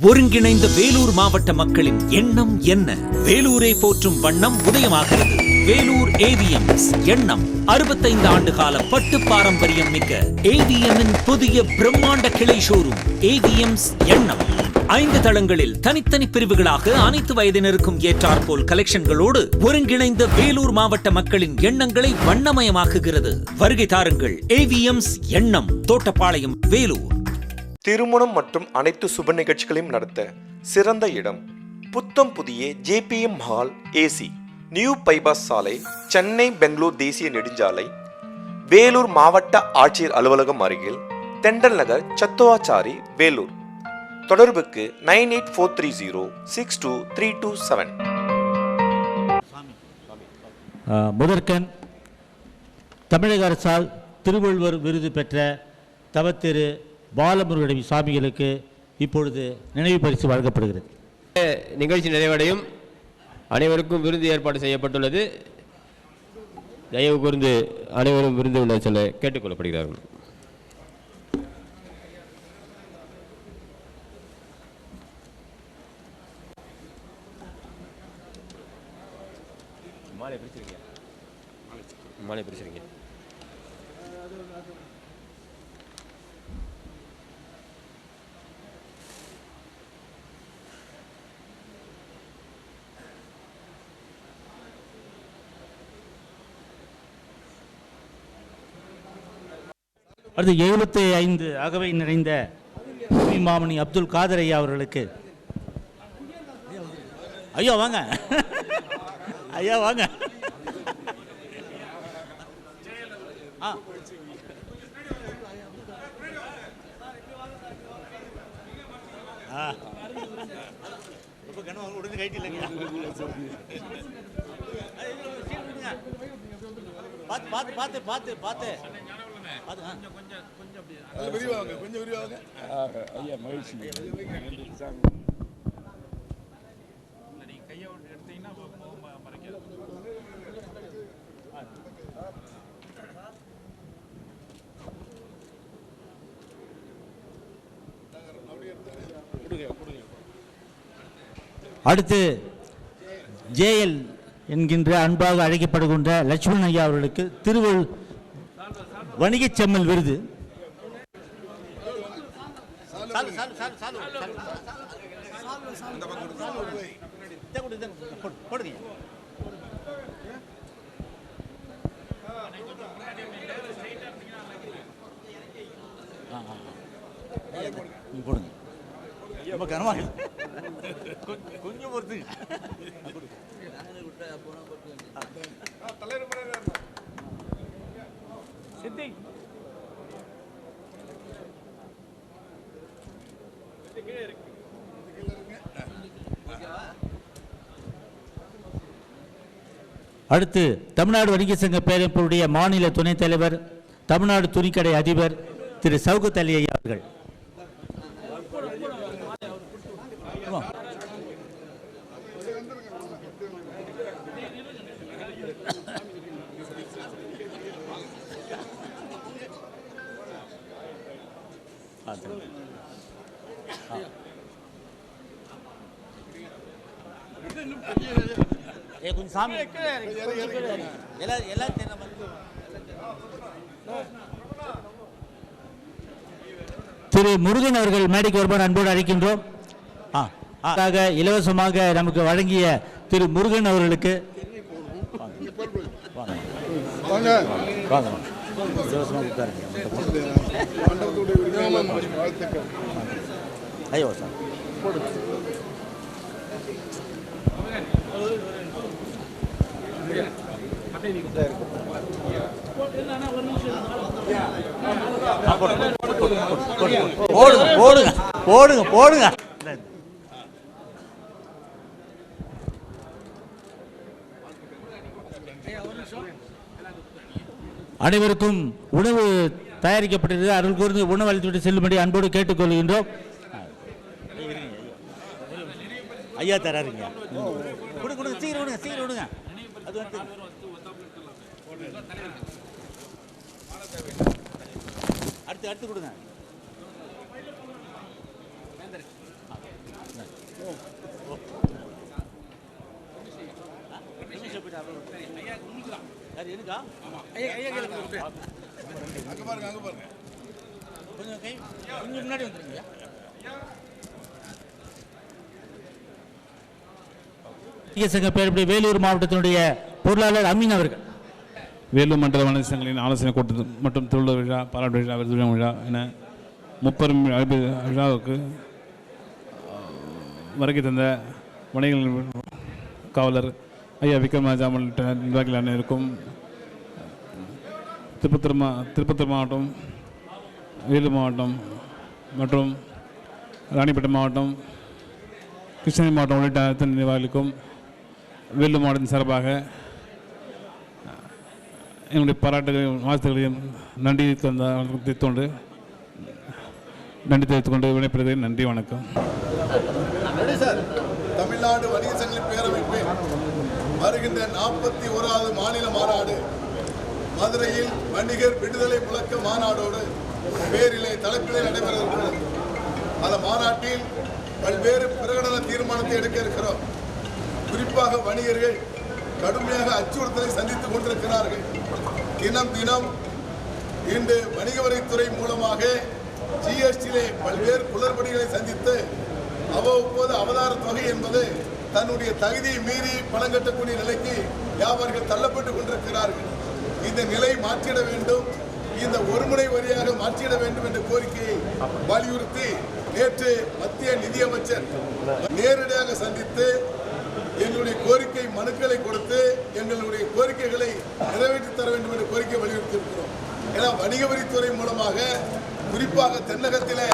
ஒருங்கிணைந்த வேலூர் மாவட்ட மக்களின் எண்ணம் என்ன? வேலூரை போற்றும் வண்ணம் உதயமாகிறது. வேலூர் ஏவிஎம்ஸ் எண்ணம் அறுபத்தைந்து ஆண்டு கால பட்டு பாரம்பரியம் மிக்க ஏவிஎம்மின் புதிய பிரம்மாண்ட கிளை ஷோரூம் ஏவிஎம்ஸ் எண்ணம். ஐந்து தளங்களில் தனித்தனி பிரிவுகளாக அனைத்து வயதினருக்கும் ஏற்றாற்போல் கலெக்ஷன்களோடு ஒருங்கிணைந்த வேலூர் மாவட்ட மக்களின் எண்ணங்களை வண்ணமயமாக்குகிறது. வருகை தாருங்கள் ஏவிஎம்ஸ் எண்ணம். தோட்டப்பாளையம் வேலூர். திருமணம் மற்றும் அனைத்து சுப நிகழ்ச்சிகளையும் நடத்த சிறந்த இடம் புத்தம் புதிய JPM hall AC new bypass சாலை சென்னை பெங்களூர் தேசிய நெடுஞ்சாலை வேலூர் மாவட்ட ஆட்சியர் அலுவலகம் அருகில் தெண்டல் நகர் சத்துவாச்சாரி வேலூர். தொடர்புக்கு nine eight four three zero six two three two seven. முதற்கன் முதற்கண் தமிழக அரசால் திருவள்ளுவர் விருது பெற்ற தவத்திரு பாலமுருகன் சுவாமிகளுக்கு இப்பொழுது நினைவு பரிசு வழங்கப்படுகிறது. நிகழ்ச்சி நிறைவடையும். அனைவருக்கும் விருந்து ஏற்பாடு செய்யப்பட்டுள்ளது. தயவு கூர்ந்து அனைவரும் விருந்து உள்ள சொல்ல கேட்டுக்கொள்ளப்படுகிறார்கள். மாலை பிரிச்சிருக்கீங்க. மாலை பிரிச்சிருக்கீங்க. அடுத்து எழுபத்தி ஐந்து அகவை நிறைந்த மாமணி அப்துல் காதர் ஐயா அவர்களுக்கு. ஐயா வாங்க. ஐயா வாங்க. ஆ. ஆ. ரொம்ப கனவு உடனே கைட்டு இல்லைங்க பார்த்து பார்த்து பார்த்து பார்த்து பார்த்து அடுத்து ஜேஎல் என்கின்ற அன்பாக அழைக்கப்படுகின்ற லட்சுமணன் ஐயா அவர்களுக்கு திருவள் வணிகச் செம்மல் விருது போடுங்க ரொம்ப கனமா கொஞ்சம் பொறுத்து அடுத்து தமிழ்நாடு வணிக சங்க பேரமைப்புடைய மாநில துணைத் தலைவர் தமிழ்நாடு துணிக்கடை அதிபர் திரு சவுகத் அலி ஐயா அவர்கள். ஏ கொஞ்சம் சாமி. எல்லாம் எல்லாம் தெரியுற மாதிரி. திரு முருகன் அவர்கள் மேடைக்கு வருமாறு அன்போடு அழைக்கின்றோம். ஆ ஆக இலவசமாக நமக்கு வழங்கிய திரு முருகன் அவர்களுக்கு. வாங்க. வாங்க வாங்க. இலவசமாக உட்காருங்க. ஐயோ சார். போடுங்க. போடுங்க போடுங்க போடுங்க அனைவருக்கும் உணவு தயாரிக்கப்பட்டது அருள் கூர்ந்து உணவு அளித்துவிட்டு செல்லும்படி அன்போடு கேட்டுக்கொள்கின்றோம். ஐயா தராருங்க. சீக்கிரம் விடுங்க சீக்கிரம் விடுங்க. அது வந்து அடுத்து அடுத்து கொடுங்க. எனக்கா? ஐயா ஐயா அங்கே பாருங்க அங்கே பாருங்க. கொஞ்சம் கொஞ்சம் முன்னாடி வந்துருங்க வணிகர் சங்க பேரப்படி வேலூர் மாவட்டத்தினுடைய பொருளாளர் அமீன் அவர்கள். வேலூர் மண்டல வணிக சங்கங்களின் ஆலோசனை கூட்டம் மற்றும் தொழில் விழா பாராட்டு விழா விருது விழா என முப்பெரும் விழாவுக்கு வருகை தந்த வணிகர்கள் காவலர் ஐயா விக்ரமராஜா உள்ளிட்ட நிர்வாகிகள் அனைவருக்கும் திருப்பத்தூர் மா திருப்பத்தூர் மாவட்டம் வேலூர் மாவட்டம் மற்றும் ராணிப்பேட்டை மாவட்டம் கிருஷ்ணகிரி மாவட்டம் உள்ளிட்ட அத்தனை நிர்வாகிகளுக்கும் வேலூர் மாவட்டத்தின் சார்பாக என்னுடைய பாராட்டுகளையும் வாழ்த்துகளையும் நன்றி தந்த தெரிவித்துக்கொண்டு நன்றி தெரிவித்துக்கொண்டு விடைபெறுகிறேன். நன்றி வணக்கம். தமிழ்நாடு வணிக சங்கங்களின் பேரமைப்பு வருகின்ற நாற்பத்தி ஓராவது மாநில மாநாடு. மதுரையில் வணிகர் விடுதலை முழக்க மாநாடோடு பேரிலே தலைப்பிலே நடைபெற இருக்கிறது அந்த மாநாட்டில் பல்வேறு பிரகடன தீர்மானத்தை எடுக்க இருக்கிறோம். குறிப்பாக வணிகர்கள் கடுமையாக அச்சுறுத்தலை சந்தித்துக் கொண்டிருக்கிறார்கள். தினம் தினம் இன்று வணிக வரித்துறை மூலமாக ஜிஎஸ்டியிலே பல்வேறு குளறுபடிகளை சந்தித்து அவ்வப்போது அவதார தொகை என்பது தன்னுடைய தகுதியை மீறி பணம் கட்டக்கூடிய நிலைக்கு வியாபாரிகள் தள்ளப்பட்டு கொண்டிருக்கிறார்கள். இந்த நிலை மாற்றிட வேண்டும். இந்த ஒருமுறை வரியாக மாற்றிட வேண்டும் என்ற கோரிக்கையை வலியுறுத்தி நேற்று மத்திய நிதியமைச்சர் நேரடியாக சந்தித்து எங்களுடைய கோரிக்கை மனுக்களை கொடுத்து எங்களுடைய கோரிக்கைகளை நிறைவேற்றி தர வேண்டும் என்ற கோரிக்கை வலியுறுத்தியிருக்கிறோம். ஏன்னா வணிக வரித்துறை மூலமாக குறிப்பாக தென்னகத்தில்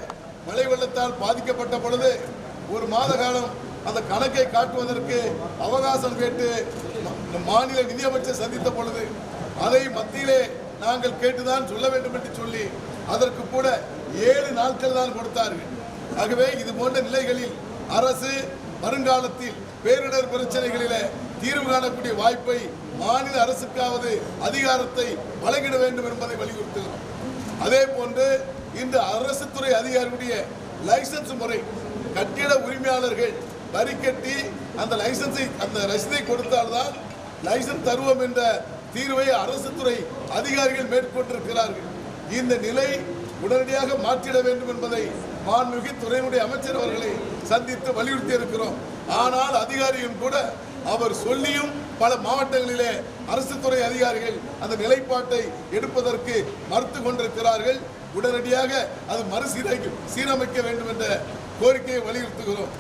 மழை வெள்ளத்தால் பாதிக்கப்பட்ட பொழுது ஒரு மாத காலம் அந்த கணக்கை காட்டுவதற்கு அவகாசம் கேட்டு மாநில நிதியமைச்சர் சந்தித்த பொழுது அதை மத்தியிலே நாங்கள் கேட்டுதான் சொல்ல வேண்டும் என்று சொல்லி அதற்கு கூட ஏழு நாட்கள் தான் கொடுத்தார்கள். ஆகவே இது போன்ற நிலைகளில் அரசு வருங்காலத்தில் பேரிடர் பிரச்சனைகளில தீர்வு காணக்கூடிய வாய்ப்பை மாநில அரசுக்காவது அதிகாரத்தை வழங்கிட வேண்டும் என்பதை வலியுறுத்துகிறோம். அதே போன்று இந்த அரசு துறை அதிகாரிகளுடைய லைசன்ஸ் முறை கட்டிட உரிமையாளர்கள் வரி கட்டி அந்த லைசன்ஸை அந்த ரசீதை கொடுத்தால்தான் லைசன்ஸ் தருவோம் என்ற தீர்வை அரசு துறை அதிகாரிகள் மேற்கொண்டிருக்கிறார்கள். இந்த நிலை உடனடியாக மாற்றிட வேண்டும் என்பதை மாண்புமிகு துறையினுடைய அமைச்சர் அவர்களை சந்தித்து வலியுறுத்தி இருக்கிறோம். ஆனால் அதிகாரியும் கூட அவர் சொல்லியும் பல மாவட்டங்களிலே அரசு துறை அதிகாரிகள் அந்த நிலைப்பாட்டை எடுப்பதற்கு மறுத்து கொண்டிருக்கிறார்கள். உடனடியாக அது மறுசீரமைக்க சீரமைக்க வேண்டும் என்ற கோரிக்கையை வலியுறுத்துகிறோம்.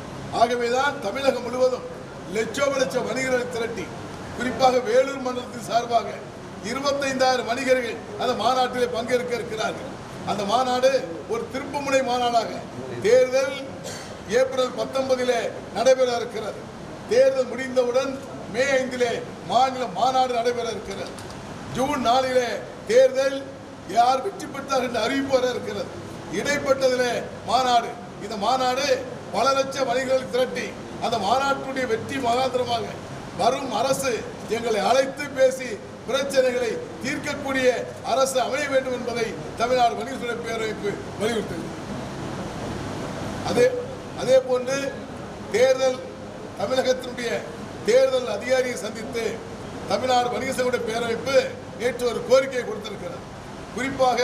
ஆகவேதான் தமிழகம் முழுவதும் லட்சோப லட்ச வணிகர்களை திரட்டி குறிப்பாக வேலூர் மண்டலத்தின் சார்பாக இருபத்தைந்தாயிரம் வணிகர்கள் அந்த மாநாட்டிலே பங்கேற்க இருக்கிறார்கள். அந்த மாநாடு ஒரு திருப்புமுனை மாநாடாக. தேர்தல் ஏப்ரல் பத்தொன்பதிலே நடைபெற இருக்கிறது தேர்தல் முடிந்தவுடன் மே ஐந்திலே மாநில மாநாடு நடைபெற இருக்கிறது ஜூன் நாலிலே தேர்தல் யார் வெற்றி பெற்றார் என்று அறிவிப்பு வர இருக்கிறது இடைப்பட்டதிலே மாநாடு. இந்த மாநாடு பல லட்ச வணிகர்களை திரட்டி அந்த மாநாட்டுடைய வெற்றி மகாந்திரமாக வரும் அரசு எங்களை அழைத்து பேசி பிரச்சனைகளை தீர்க்கக்கூடிய அரசு அமைய வேண்டும் என்பதை தமிழ்நாடு வணிகத்துறை பேரமைப்பு வலியுறுத்தது அதே அதே போன்று தேர்தல் தமிழகத்தினுடைய தேர்தல் அதிகாரியை சந்தித்து தமிழ்நாடு வணிக சங்கடைய பேரமைப்பு நேற்று ஒரு கோரிக்கையை கொடுத்திருக்கிறது குறிப்பாக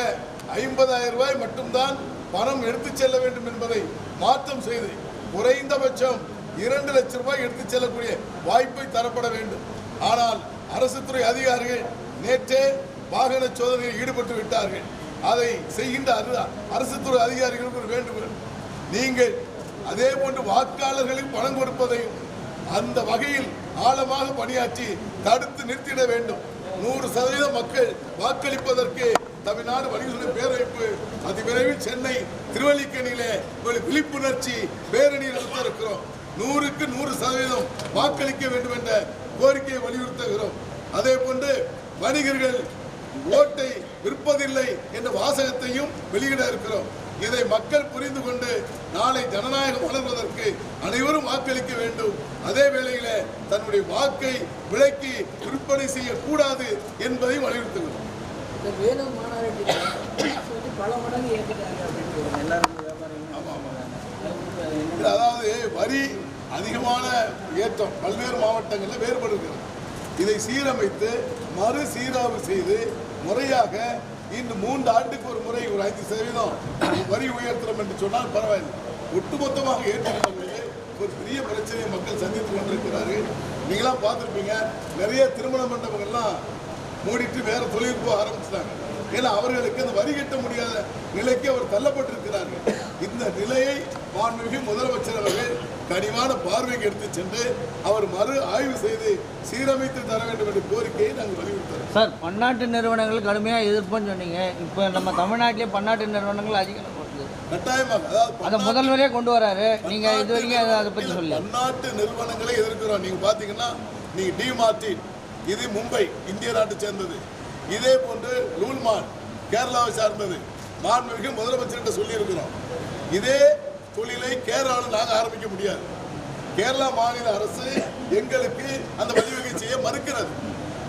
ஐம்பதாயிரம் ரூபாய் மட்டும்தான் பணம் எடுத்துச் செல்ல வேண்டும் என்பதை மாற்றம் செய்து குறைந்தபட்சம் இரண்டு லட்சம் ரூபாய் எடுத்துச் செல்லக்கூடிய வாய்ப்பை தரப்பட வேண்டும். ஆனால் அரசு துறை அதிகாரிகள் நேற்றே வாகன சோதனையில் ஈடுபட்டு விட்டார்கள். அதை செய்கின்ற அரசு துறை அதிகாரிகளுக்கு ஒரு வேண்டுகோள். நீங்கள் அதே போன்று வாக்காளர்களுக்கு பணம் கொடுப்பதையும் அந்த வகையில் ஆழமாக பணியாற்றி தடுத்து நிறுத்திட வேண்டும். நூறு சதவீதம் மக்கள் வாக்களிப்பதற்கு தமிழ்நாடு வணிகர்களுடைய பேரமைப்பு அதிவிரைவில் சென்னை திருவல்லிக்கணியிலே ஒரு விழிப்புணர்ச்சி பேரணி நடத்த இருக்கிறோம் நூறுக்கு நூறு சதவீதம் வாக்களிக்க வேண்டும் என்ற கோரிக்கையை வலியுறுத்துகிறோம். அதே போன்று வணிகர்கள் ஓட்டை விற்பதில்லை என்ற வாசகத்தையும் வெளியிட இருக்கிறோம். இதை மக்கள் புரிந்து கொண்டு நாளை ஜனநாயகம் வளர்வதற்கு அனைவரும் வாக்களிக்க வேண்டும். அதே வேளையில தன்னுடைய வாக்கை விலைக்கு விற்பனை செய்யக்கூடாது என்பதையும் வலியுறுத்துகிறோம். அதாவது வரி அதிகமான ஏற்றம் பல்வேறு மாவட்டங்களில் வேறுபடுகிறது. இதை சீரமைத்து மறு சீராய்வு செய்து முறையாக இன்று மூன்று ஆண்டுக்கு ஒரு முறை ஒரு ஐந்து சதவீதம் வரி உயர்த்தணும் என்று சொன்னால் பரவாயில்லை. ஒட்டுமொத்தமாக ஏற்றுக்கொள்ளவே ஒரு பெரிய பிரச்சனையை மக்கள் சந்தித்துக் கொண்டிருக்கிறார்கள். நீங்களாம் பார்த்துருப்பீங்க நிறைய திருமண மண்டபங்கள்லாம் மூடிட்டு வேற தொழில் போக ஆரம்பிச்சிட்டாங்க. ஏன்னா அவர்களுக்கு அந்த வரி கட்ட முடியாத நிலைக்கு அவர் தள்ளப்பட்டிருக்கிறார்கள். இந்த நிலையை மாண்புமிகு முதலமைச்சர் அவர்கள் கனிவான பார்வைக்கு எடுத்து சென்று அவர் மறு ஆய்வு செய்து சீரமைத்து தர வேண்டும் என்ற கோரிக்கையை நாங்கள் வலியுறுத்துகிறோம். சார் பன்னாட்டு நிறுவனங்கள் கடுமையாக எதிர்ப்புன்னு சொன்னீங்க. இப்போ நம்ம தமிழ்நாட்டிலே பன்னாட்டு நிறுவனங்கள் அதிகம். கட்டாயமாக அதாவது அதை முதல்வரே கொண்டு வராரு. நீங்க இது வரைக்கும் அதை- பற்றி சொல்லல. பன்னாட்டு நிறுவனங்களை எதிர்க்கிறோம். நீங்க பாத்தீங்கன்னா நீங்க டிமார்டின் இது மும்பை இந்திய நாட்டை சேர்ந்தது. இதே போன்று ரூல்மான் கேரளாவை சார்ந்தது. மாண்புமிகு முதலமைச்சர்கிட்ட சொல்லி இருக்கிறோம் இதே தொழிலை கேரளாவில் நாங்கள் ஆரம்பிக்க முடியாது. கேரளா மாநில அரசு எங்களுக்கு அந்த வழிவகை செய்ய மறுக்கிறது.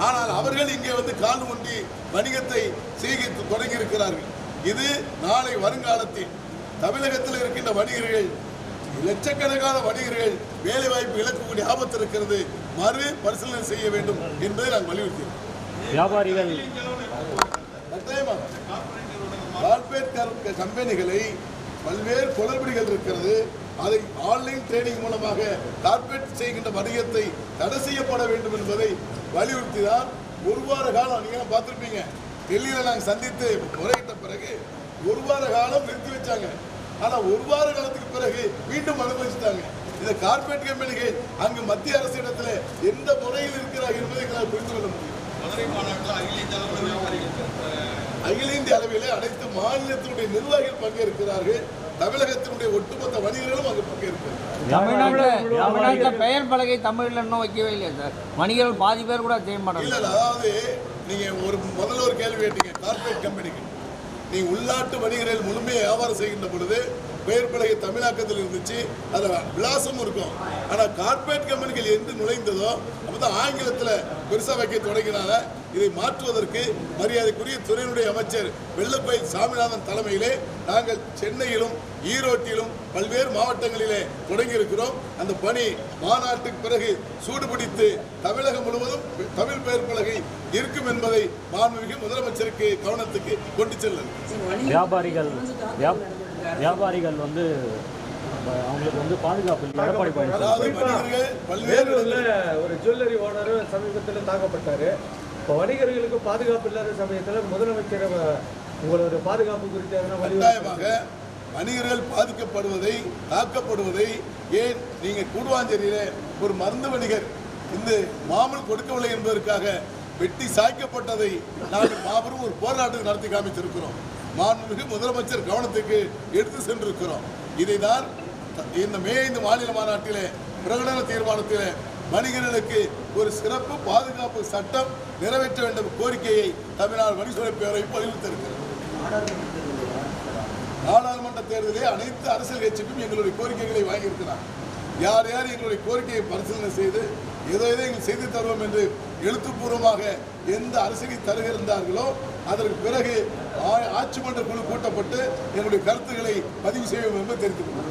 ஆனால் அவர்கள் இங்கே வந்து கால் ஊன்றி வணிகத்தை செய்ய தொடங்கி இருக்கிறார்கள் இது நாளை வருங்காலத்தில் தமிழகத்தில் இருக்கின்ற வணிகர்கள் லட்சக்கணக்கான வணிகர்கள் வேலை வாய்ப்பு இழக்கக்கூடிய ஆபத்து இருக்கிறது மறு பரிசீலனை செய்ய வேண்டும் என்பதை நாங்கள் வலியுறுத்தினோம் வியாபாரிகள். கம்பெனிகளை பல்வேறு குளறுபடிகள் இருக்கிறது. அதை ஆன்லைன் ட்ரேடிங் மூலமாக கார்பரேட் செய்கின்ற வணிகத்தை தடை செய்யப்பட வேண்டும் என்பதை வலியுறுத்தி தான் ஒரு வார காலம் நீங்க பார்த்துருப்பீங்க. டெல்லியில் நாங்கள் சந்தித்து முறையிட்ட பிறகு ஒரு வார காலம் நிறுத்தி வச்சாங்க. ஆனால் ஒரு வார காலத்துக்கு பிறகு மீண்டும் அனுமதிச்சிட்டாங்க. இந்த கார்பரேட் கம்பெனிகள் அங்கு மத்திய அரசு இடத்துல எந்த முறையில் இருக்கிறார்கள் என்பதை எங்களால் புரிந்து கொள்ள முடியும். அகில இந்திய அளவிலே அனைத்து மாநிலத்தினுடைய நிர்வாகிகள் பங்கேற்கிறார்கள். தமிழகத்தினுடைய ஒட்டுமொத்த வணிகர்களும் அங்கு பங்கேற்கிறார்கள். தமிழ்நாட்டில் தமிழ்நாட்டில் பெயர் பலகை தமிழில் இன்னும் வைக்கவே இல்லையா சார்? வணிகர்கள் பாதி பேர் கூட செய்ய மாட்டாங்க இல்ல அதாவது நீங்க ஒரு முதல்ல ஒரு கேள்வி கேட்டீங்க கார்பரேட் கம்பெனிக்கு நீங்க உள்நாட்டு வணிகர்கள் முழுமையாக வியாபாரம் செய்கின்ற பொழுது பெயர் பலகை தமிழாக்கத்தில் இருந்துச்சு. அதில் விலாசமும் இருக்கும். ஆனால் கார்பரேட் கம்பெனிகள் என்று நுழைந்ததோ அப்பதான் ஆங்கிலத்தில் பெருசா வைக்க தொடங்கினால இதை மாற்றுவதற்கு மரியாதைக்குரிய துறையினுடைய அமைச்சர் வெள்ளப்பயில் சாமிநாதன் தலைமையிலே நாங்கள் சென்னையிலும் ஈரோட்டிலும் பல்வேறு மாவட்டங்களிலே தொடங்கி இருக்கிறோம் அந்த பணி மாநாட்டுக்கு பிறகு சூடுபிடித்து தமிழகம் முழுவதும் தமிழ் பெயர் பலகை இருக்கும் என்பதை மாண்புமிகு முதலமைச்சருக்கு கவனத்துக்கு கொண்டு செல்லும் வியாபாரிகள் வியாபாரிகள் வந்து அவங்களுக்கு வந்து பாதுகாப்பு இல்லை எடப்பாடி பழனிசாமி. வேலூர்ல ஒரு ஜுவல்லரி ஓனர் சமீபத்தில் தாக்கப்பட்டாரு. இப்போ வணிகர்களுக்கு பாதுகாப்பு இல்லாத சமயத்தில் முதலமைச்சர் உங்களோட பாதுகாப்பு குறித்து எதனா வலியுறுத்தி வணிகர்கள் பாதிக்கப்படுவதை தாக்கப்படுவதை ஏன் நீங்க கூடுவாஞ்சேரியிலே ஒரு மருந்து வணிகர் இந்த மாமல் கொடுக்கவில்லை என்பதற்காக வெட்டி சாய்க்கப்பட்டதை நாங்கள் மாபெரும் ஒரு போராட்டம் நடத்தி காமிச்சிருக்கிறோம். மாண்புமிகு முதலமைச்சர் கவனத்துக்கு எடுத்து சென்றிருக்கிறோம். இதைதான் இந்த மே ஐந்து மாநில மாநாட்டிலே பிரகடன தீர்மானத்திலே வணிகர்களுக்கு ஒரு சிறப்பு பாதுகாப்பு சட்டம் நிறைவேற்ற வேண்டும் கோரிக்கையை தமிழ்நாடு வணிகத்துறை பேரவை வலியுறுத்தியிருக்கிறது நாடாளுமன்ற தேர்தலில் அனைத்து அரசியல் கட்சிக்கும் எங்களுடைய கோரிக்கைகளை வாங்கியிருக்கிறார். யார் யார் எங்களுடைய கோரிக்கையை பரிசீலனை செய்து ஏதோ ஏதோ எங்களுக்கு செய்து தருவோம் என்று எழுத்துப்பூர்வமாக எந்த அரசியலை இருந்தார்களோ அதற்கு பிறகு ஆட்சி மன்ற குழு கூட்டப்பட்டு என்னுடைய கருத்துக்களை பதிவு செய்வோம் என்று தெரிவித்துக்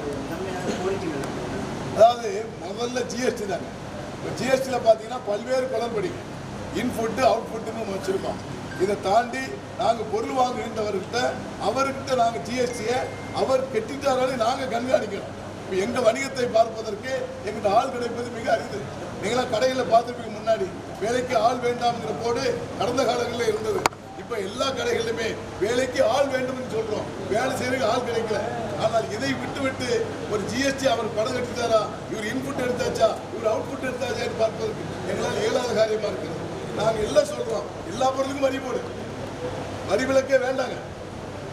அதாவது முதல்ல ஜிஎஸ்டி தாங்க. இப்போ ஜிஎஸ்டியில் பார்த்தீங்கன்னா பல்வேறு குளறுபடிங்க. இன்ஃபுட்டு அவுட்ஃபுட்டுன்னு வச்சுருக்கோம். இதை தாண்டி நாங்கள் பொருள் வாங்குகின்றவர்கிட்ட அவர்கிட்ட நாங்கள் ஜிஎஸ்டியை அவர் கெட்டிட்டாராலே நாங்கள் கண்காணிக்கிறோம். இப்போ எங்கள் வணிகத்தை பார்ப்பதற்கு எங்கள் ஆள் கிடைப்பது மிக அரிது. நீங்களாம் கடைகளில் பார்த்துருப்பீங்க முன்னாடி வேலைக்கு ஆள் வேண்டாம்ங்கிற போடு கடந்த காலங்களில் இருந்தது. இப்போ எல்லா கடைகளிலுமே வேலைக்கு ஆள் வேண்டும்னு சொல்றோம். வேலை செய்யறதுக்கு ஆள் கிடைக்கல. ஆனால் இதை விட்டு விட்டு ஒரு ஜிஎஸ்டி அவர் பணம் கட்டித்தாரா இவர் இன்புட் எடுத்தாச்சா? இவர் அவுட்புட் எடுத்தாச்சான்னு பார்ப்பதற்கு எங்களால் இயலாத காரியமாக இருக்குது. நாங்கள் எல்லாம் சொல்றோம். எல்லா பொருளுக்கும் வரி போடு. வரி விலக்கே வேண்டாங்க.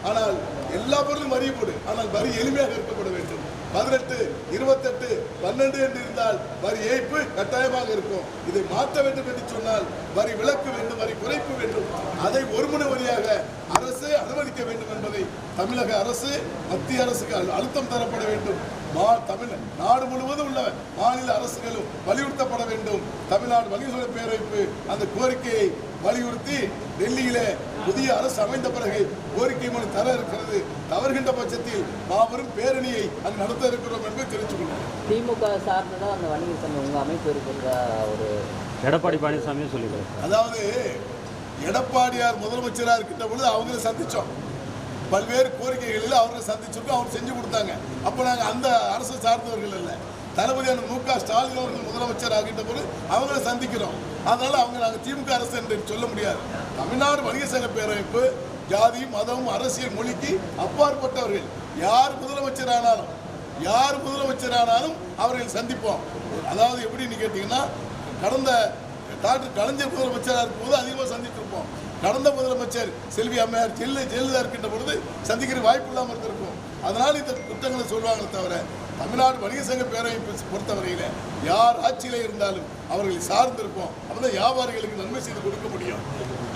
ஆனால் எல்லா பொருளும் வரி போடு. ஆனால் வரி எளிமையாக இருக்கப்பட வேண்டும். பதினெட்டு இருபத்தெட்டு பன்னெண்டு என்று இருந்தால் வரி ஏய்ப்பு கட்டாயமாக இருக்கும். இதை மாற்ற வேண்டும் என்று சொன்னால் வரி விலக்கு வேண்டும் வரி குறைப்பு வேண்டும். அதை ஒருமுனை வரியாக அரசு அனுமதிக்க வேண்டும் என்பதை தமிழக அரசு மத்திய அரசுக்கு அழு- அழுத்தம் தரப்பட வேண்டும். மா தமிழ் நாடு முழுவதும் உள்ள மாநில அரசுகளும் வலியுறுத்தப்பட வேண்டும். தமிழ்நாடு வலியுறுத்த பேரவைப்பு அந்த கோரிக்கையை வலியுறுத்தி டெல்லியிலே புதிய அரசு அமைந்த பிறகு கோரிக்கை மனு தர இருக்கிறது. தவறுகின்ற பட்சத்தில் மாபெரும் பேரணியை அங்கு நடத்த இருக்கிறோம் என்பதை தெரிவித்துக் கொள்கிறேன் திமுக சார்ந்து தான் அந்த வணிகர் சங்கம் உங்கள் அமைப்பு இருக்கிறதா ஒரு எடப்பாடி பழனிசாமியும் சொல்லியிருக்காரு. அதாவது எடப்பாடியார் முதலமைச்சராக இருக்கின்ற பொழுது அவங்கள சந்திச்சோம். பல்வேறு கோரிக்கைகளில் அவரை சந்திச்சிருக்கோம் அவங்க செஞ்சு கொடுத்தாங்க. அப்போ நாங்கள் அந்த அரசு சார்ந்தவர்கள் இல்லை தளபதியான மு க. ஸ்டாலின் அவர்கள் முதலமைச்சர் ஆகிட்ட போது அவங்கள சந்திக்கிறோம். அதனால அவங்க நாங்கள் திமுக அரசு என்று சொல்ல முடியாது. தமிழ்நாடு வணிக சங்க பேரமைப்பு ஜாதி மதம் அரசியல் மொழிக்கு அப்பாற்பட்டவர்கள். யார் முதலமைச்சர் ஆனாலும் யார் முதலமைச்சர் ஆனாலும் அவர்கள் சந்திப்போம். அதாவது எப்படின்னு கேட்டிங்கன்னா கடந்த டாக்டர் கலைஞர் முதலமைச்சராக இருக்கும்போது அதிகமாக சந்தித்திருப்போம். கடந்த முதலமைச்சர் செல்வி அம்மையார் ஜெல்லு ஜெயலலிதா இருக்கின்ற பொழுது சந்திக்கிற வாய்ப்பு இல்லாமல் இருந்திருக்கும். அதனால் இந்த குற்றங்களை சொல்வாங்களே தவிர தமிழ்நாடு வணிக சங்க பேரமைப்பு பொறுத்தவரையில் யார் ஆட்சியில் இருந்தாலும் அவர்களை சார்ந்திருப்போம். அப்பதான் வியாபாரிகளுக்கு நன்மை செய்து கொடுக்க முடியும்.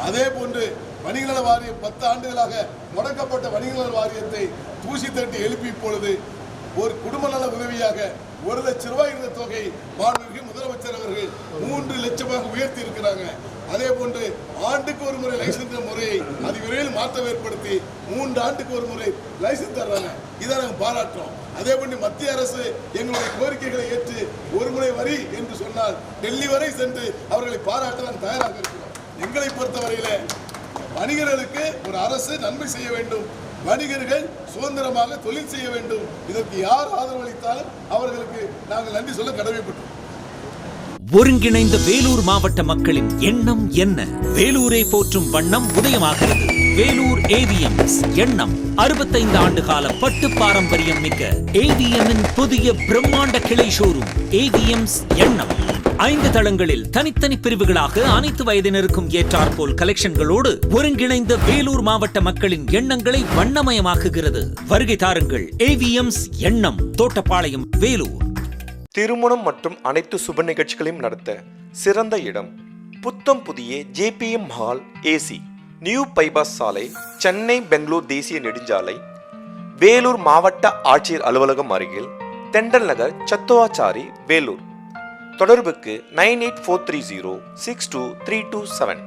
அதே போன்று வணிகநல வாரியம் பத்து ஆண்டுகளாக முடக்கப்பட்ட வணிகநல வாரியத்தை தூசி தட்டி எழுப்பி இப்பொழுது ஒரு குடும்ப நல உதவியாக ஒரு லட்சம் ரூபாய் இருந்த தொகை மாண்புமிகு முதலமைச்சர் அவர்கள் மூன்று லட்சமாக உயர்த்தி இருக்கிறாங்க. அதே போன்று ஆண்டுக்கு ஒரு முறை லைசன்ஸ் முறையை அது விரைவில் மாற்றம் ஏற்படுத்தி மூன்று ஆண்டுக்கு ஒரு முறை லைசன்ஸ் தர்றாங்க. இதை நாங்கள் பாராட்டுறோம். அதே பண்ணி மத்திய அரசு எங்களுடைய கோரிக்கைகளை ஏற்று ஒரு முறை வரி என்று சொன்னால் டெல்லி வரை சென்று அவர்களை பாராட்ட நாங்கள் தயாராக இருக்கிறோம் எங்களை பொறுத்தவரையில வணிகர்களுக்கு ஒரு அரசு நன்மை செய்ய வேண்டும். வணிகர்கள் சுதந்திரமாக தொழில் செய்ய வேண்டும். இதற்கு யார் ஆதரவு அளித்தாலும் அவர்களுக்கு நாங்கள் நன்றி சொல்ல கடமைப்பட்டோம் ஒருங்கிணைந்த வேலூர் மாவட்ட மக்களின் எண்ணம் என்ன? வேலூரை போற்றும் வண்ணம் உதயமாகிறது. வேலூர் ஏவிஎம்ஸ் எண்ணம் அறுபத்தைந்து ஆண்டு கால பட்டு பாரம்பரியம் மிக்க ஏவிஎம்மின் புதிய பிரம்மாண்ட கிளை ஷோரூம் ஏவிஎம்ஸ் எண்ணம். ஐந்து தளங்களில் தனித்தனி பிரிவுகளாக அனைத்து வயதினருக்கும் ஏற்றாற்போல் கலெக்ஷன்களோடு ஒருங்கிணைந்த வேலூர் மாவட்ட மக்களின் எண்ணங்களை வண்ணமயமாக்குகிறது. வருகை தாருங்கள் ஏவிஎம்ஸ் எண்ணம் தோட்டப்பாளையம் வேலூர். திருமணம் மற்றும் அனைத்து சுப நிகழ்ச்சிகளையும் நடத்த சிறந்த இடம் புத்தம் புதிய JPM hall AC new bypass சாலை சென்னை பெங்களூர் தேசிய நெடுஞ்சாலை வேலூர் மாவட்ட ஆட்சியர் அலுவலகம் அருகில் தெண்டல் நகர் சத்துவாச்சாரி வேலூர். தொடர்புக்கு nine eight four three zero six two three two seven.